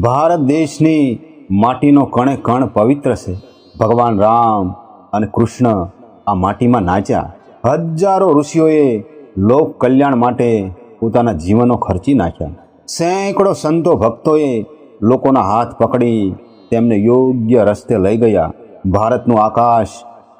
ભારત દેશની માટીનો કણે કણ પવિત્ર છે. ભગવાન રામ અને કૃષ્ણ આ માટીમાં નાચ્યા. હજારો ઋષિઓએ લોક કલ્યાણ માટે પોતાના જીવનો ખર્ચી નાખ્યા. સેંકડો સંતો ભક્તોએ લોકોના હાથ પકડી તેમને યોગ્ય રસ્તે લઈ ગયા. ભારતનું આકાશ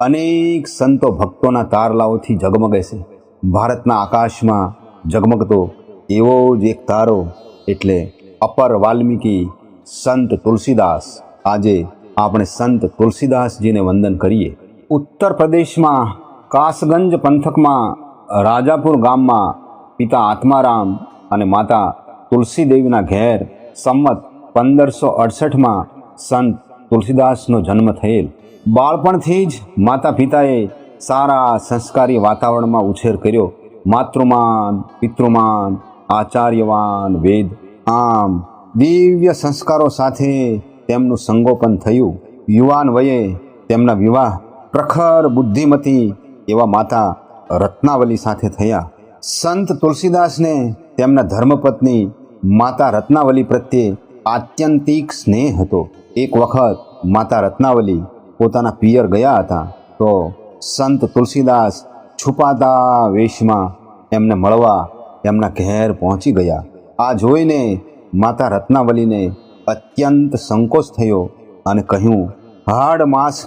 અનેક સંતો ભક્તોના તારલાઓથી ઝગમગે છે. ભારતના આકાશમાં ઝગમગતો એવો જ એક તારો એટલે અપર વાલ્મીકી સંત તુલસીદાસ. આજે આપણે સંત તુલસીદાસજીને વંદન કરીએ. ઉત્તર પ્રદેશમાં કાસગંજ પંથકમાં રાજાપુર ગામમાં પિતા આત્મારામ અને માતા તુલસીદેવીના ઘેર સંમત પંદરસો અડસઠમાં સંત તુલસીદાસનો જન્મ થયેલ. બાળપણથી જ માતા પિતાએ સારા સંસ્કારી વાતાવરણમાં ઉછેર કર્યો. માતૃમાન, પિતૃમાન, આચાર્યવાન, વેદ આમ દિવ્ય સંસ્કારો સાથે તેમનું સંગોપન થયું. યુવાન વયે તેમના વિવાહ પ્રખર બુદ્ધિમતી એવા માતા રત્નાવલી સાથે થયા. સંત તુલસીદાસને તેમના ધર્મપત્ની માતા રત્નાવલી પ્રત્યે આત્યંતિક સ્નેહ હતો. એક વખત માતા રત્નાવલી પોતાના પિયર ગયા હતા તો સંત તુલસીદાસ છુપાતા વેશમાં એમને મળવા એમના ઘેર પહોંચી ગયા. આ જોઈને માતા રત્નાવલીને અત્યંત સંકોચ થયો અને કહ્યું, હાડ માસ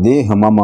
દેહ મમ,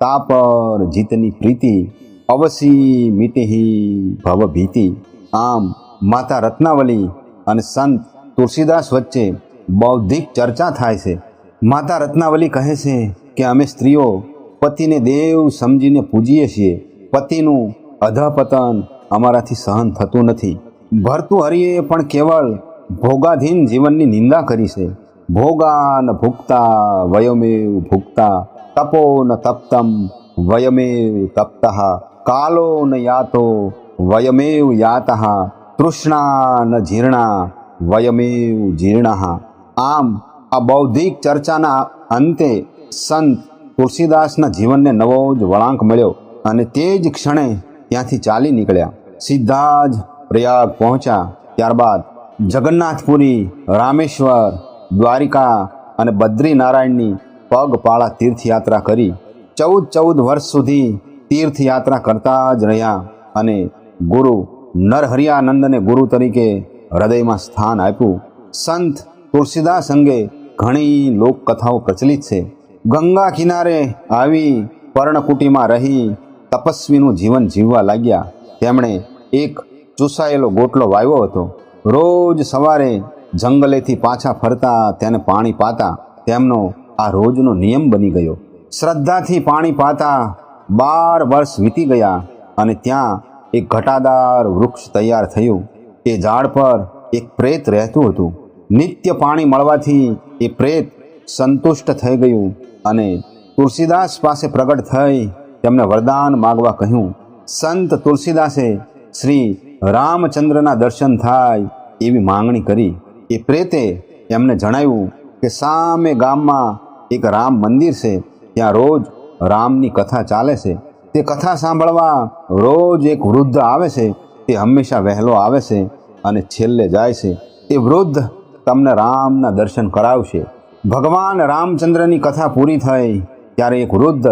તાપર જીતની પ્રીતિ, અવસી મિટેહી ભવ ભીતિ. આમ માતા રત્નાવલી અને સંત તુલસીદાસ વચ્ચે બૌદ્ધિક ચર્ચા થાય છે. માતા રત્નાવલી કહે છે કે અમે સ્ત્રીઓ પતિને દેવ સમજીને પૂજીએ છીએ. પતિનું અધપતન અમારાથી સહન થતું નથી. ભરતું હરિએ પણ કેવળ ભોગાધીન જીવનની નિંદા કરી છે. ભોગા ન ભુક્તા, વયમેવ ભુક્તા તપો ન તપ્તમ, વયમેવ તપ્તઃ કાલો ન યાતો, વયમેવ યાતઃ તૃષ્ણા ન જીર્ણા, વયમેવ જીર્ણ. આમ, આ બૌદ્ધિક ચર્ચાના અંતે સંત તુલસીદાસના જીવનને નવો જ વળાંક મળ્યો અને તે જ ક્ષણે ત્યાંથી ચાલી નીકળ્યા. સીધા જ પ્રયાગ પહોંચ્યા. ત્યારબાદ જગન્નાથપુરી, રામેશ્વર, દ્વારિકા અને બદ્રીનારાયણની પગપાળા તીર્થયાત્રા કરી. ચૌદ ચૌદ વર્ષ સુધી તીર્થયાત્રા કરતા જ રહ્યા અને ગુરુ નરહરિયાનંદને ગુરુ તરીકે હૃદયમાં સ્થાન આપ્યું. સંત તુલસીદાસ અંગે ઘણી લોકકથાઓ પ્રચલિત છે. ગંગા કિનારે આવી પર્ણકુટીમાં રહી તપસ્વીનું જીવન જીવવા લાગ્યા. તેમણે એક ચૂસાયેલો ગોટલો વાવ્યો હતો. રોજ સવારે જંગલેથી પાછા ફરતા તેને પાણી પાતા તેમનો આ રોજનો નિયમ બની ગયો. શ્રદ્ધાથી પાણી પાતા બાર વર્ષ વીતી ગયા અને ત્યાં એક ઘટાદાર વૃક્ષ તૈયાર થયું. એ ઝાડ પર એક પ્રેત રહેતું હતું. નિત્ય પાણી મળવાથી એ પ્રેત સંતુષ્ટ થઈ ગયું અને તુલસીદાસ પાસે પ્રગટ થઈ તેમને વરદાન માગવા કહ્યું. સંત તુલસીદાસે શ્રી રામચંદ્રના દર્શન થાય એવી માંગણી કરી. એ પ્રેતે એમને જણાવ્યું કે સામે ગામમાં એક રામ મંદિર છે. ત્યાં રોજ રામની કથા ચાલે છે. તે કથા સાંભળવા રોજ એક વૃદ્ધ આવે છે. તે હંમેશા વહેલો આવે છે અને છેલ્લે જાય છે. એ વૃદ્ધ તમને રામના દર્શન કરાવશે. ભગવાન રામચંદ્રની કથા પૂરી થઈ ત્યારે એક વૃદ્ધ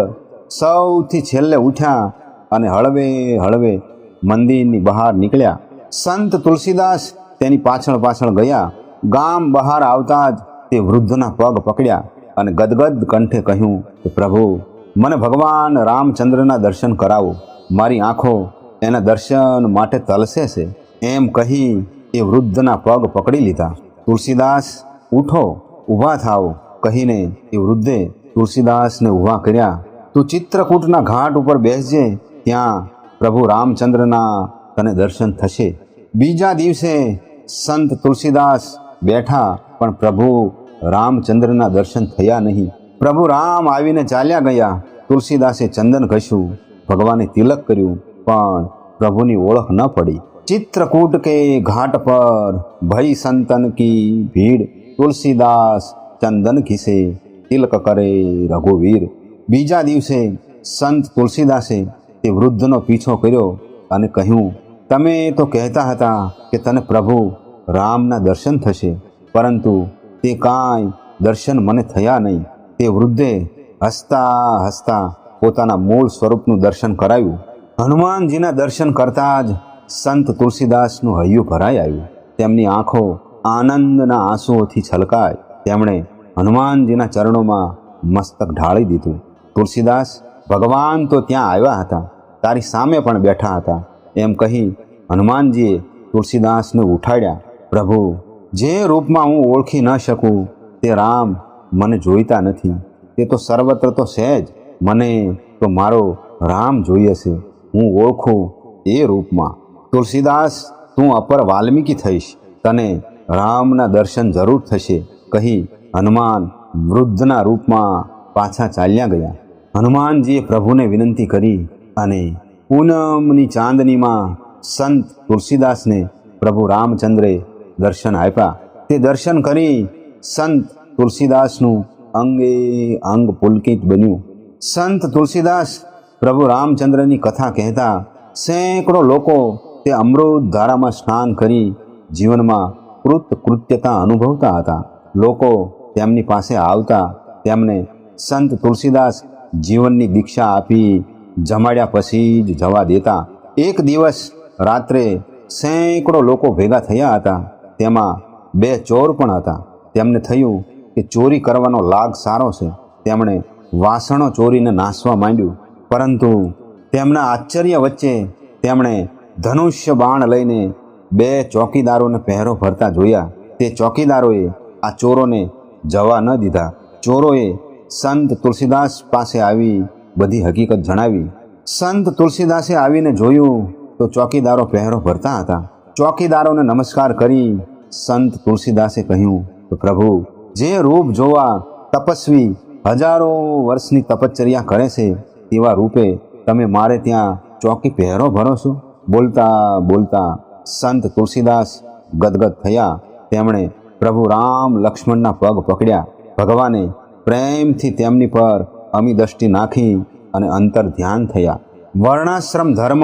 સૌથી છેલ્લે ઉઠ્યા અને હળવે હળવે મંદિરની બહાર નીકળ્યા. સંત તુલસીદાસ તેની પાછળ પાછળ ગયા. ગામ બહાર આવતા જ તે વૃદ્ધના પગ પકડ્યા અને ગદગદ કંઠે કહ્યું કે પ્રભુ, મને ભગવાન રામચંદ્રના દર્શન કરાવો. મારી આંખો એના દર્શન માટે તલસે છે. એમ કહી એ વૃદ્ધના પગ પકડી લીધા. તુલસીદાસ, ઉઠો, ઊભા થાઓ. કહીને એ વૃદ્ધે તુલસીદાસને ઊભા કર્યા. તું ચિત્રકૂટના ઘાટ ઉપર બેસજે. ત્યાં પ્રભુ રામચંદ્રના તને દર્શન થશે. બીજા દિવસે સંત તુલસીદાસ બેઠા, પણ પ્રભુ રામચંદ્રના દર્શન થયા નહીં. પ્રભુ રામ આવીને ચાલ્યા ગયા. તુલસીદાસે ચંદન ઘસ્યું, ભગવાને તિલક કર્યું, પણ પ્રભુની ઓળખ ન પડી. ચિત્રકૂટ કે ઘાટ પર ભય સંતન કી ભીડ, તુલસીદાસ ચંદન ઘીસે, તિલક કરે રઘુવીર. બીજા દિવસે સંત તુલસીદાસે તે વૃદ્ધનો પીછો કર્યો અને કહ્યું, તમે તો કહેતા હતા કે તને પ્રભુ રામના દર્શન થશે, પરંતુ તે કાંઈ દર્શન મને થયા નહીં. તે વૃદ્ધે હસતા હસતા પોતાના મૂળ સ્વરૂપનું દર્શન કરાવ્યું હનુમાનજીના દર્શન કરતાં જ સંત તુલસીદાસનું હૈયું ભરાઈ આવ્યું. તેમની આંખો આનંદના આંસુઓથી છલકાય તેમણે હનુમાનજીના ચરણોમાં મસ્તક ઢાળી દીધું. તુલસીદાસ ભગવાન તો ત્યાં આવ્યા હતા. તારી સામે પણ બેઠા હતા. એમ કહી હનુમાનજીએ તુલસીદાસને ઉઠાડ્યા, પ્રભુ, જે રૂપમાં હું ઓળખી ન શકું, તે રામ મને જોઈતા નથી. તે તો સર્વત્ર તો છે જ. મને તો મારો રામ જોઈએ છે. હું ઓળખું એ રૂપમાં. તુલસીદાસ, તું અપર વાલ્મીકી થઈશ. તને રામના દર્શન જરૂર થશે. કહી હનુમાન વૃદ્ધના રૂપમાં પાછા ચાલ્યા ગયા. હનુમાનજીએ પ્રભુને વિનંતી કરી અને પૂનમની ચાંદનીમાં સંત તુલસીદાસને પ્રભુ રામચંદ્રે દર્શન આપ્યા. તે દર્શન કરી સંત તુલસીદાસનું અંગે અંગ પુલકિત બન્યું. સંત તુલસીદાસ પ્રભુ રામચંદ્રની કથા કહેતા સેંકડો લોકો તે અમૃત ધારામાં સ્નાન કરી જીવનમાં કૃત કૃત્યતા અનુભવતા હતા. લોકો તેમની પાસે આવતા તેમને સંત તુલસીદાસ જીવનની દીક્ષા આપી જમાડ્યા પછી જ જવા દેતા એક દિવસ રાત્રે સેંકડો લોકો ભેગા થયા હતા. તેમાં બે ચોર પણ હતા. તેમને થયું કે ચોરી કરવાનો લાગ સારો છે. તેમણે વાસણો ચોરીને નાસવા માંડ્યું. પરંતુ તેમના આશ્ચર્ય વચ્ચે તેમણે ધનુષ્ય બાણ લઈને બે ચોકીદારોને પહેરો ભરતા જોયા. તે ચોકીદારોએ આ ચોરોને જવા ન દીધા. ચોરોએ સંત તુલસીદાસ પાસે આવી બધી હકીકત જણાવી. સંત તુલસીદાસે આવીને જોયું તો ચોકીદારો પહેરો ભરતા હતા. ચોકીદારોને નમસ્કાર કરી સંત તુલસીદાસે કહ્યું કે, પ્રભુ, જે રૂપ જોવા તપસ્વી હજારો વર્ષની તપશ્ચર્યા કરે છે તેવા રૂપે તમે મારે ત્યાં ચોકી પહેરો ભરો છો? બોલતા બોલતા સંત તુલસીદાસ ગદગદ થયા. તેમણે પ્રભુ રામ લક્ષ્મણના પગ પકડ્યા. ભગવાને પ્રેમથી તેમની પર અમી દ્રષ્ટિ નાખી અને અંતર ધ્યાન થયા. વર્ણાશ્રમ ધર્મ,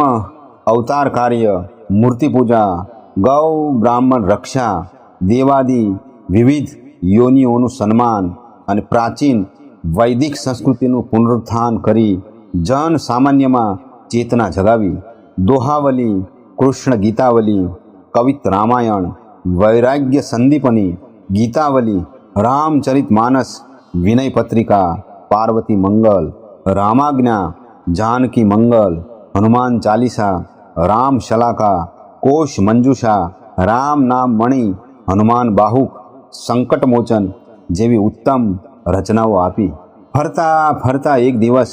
અવતાર કાર્ય, મૂર્તિ પૂજા, ગૌ, બ્રાહ્મણ રક્ષા, દેવાદી, વિવિધ યોનિઓનું સન્માન અને પ્રાચીન વૈદિક સંસ્કૃતિનું પુનરુત્થાન કરી જન સામાન્યમાં ચેતના જગાવી. દોહાવલી, કૃષ્ણ ગીતાવલી, કવિત રામાયણ, વૈરાગ્ય સંદીપની ગીતાવલી, રામચરિત માનસ વિનય પત્રિકા પાર્વતી મંગલ, રામાજ્ઞા, જાનકી મંગલ, હનુમાન ચાલીસા, રામ શલાકા, કોશ મંજુષા, રામ નામ મણિ, હનુમાન બાહુક, સંકટમોચન જેવી ઉત્તમ રચનાઓ આપી. ફરતા ફરતા એક દિવસ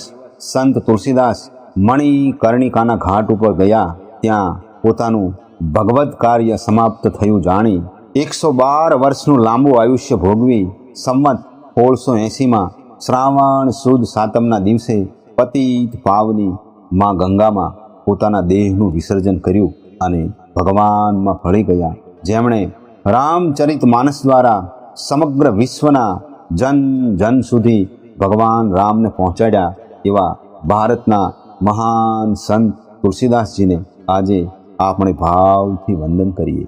સંત તુલસીદાસ મણિકર્ણિકાના ઘાટ ઉપર ગયા. ત્યાં પોતાનું ભગવદ્ કાર્ય સમાપ્ત થયું જાણી. એકસો બાર વર્ષનું લાંબુ આયુષ્ય ભોગવી સંમત સોળસો એંસીમાં શ્રાવણ સુદ સાતમના દિવસે પતિત પાવની માં ગંગામાં પોતાના દેહનું વિસર્જન કર્યું અને ભગવાનમાં ભળી ગયા. જેમણે રામચરિત માનસ દ્વારા સમગ્ર વિશ્વના જન જન સુધી ભગવાન રામને પહોંચાડ્યા એવા ભારતના મહાન સંત તુલસીદાસજીને આજે આપણે ભાવથી વંદન કરીએ.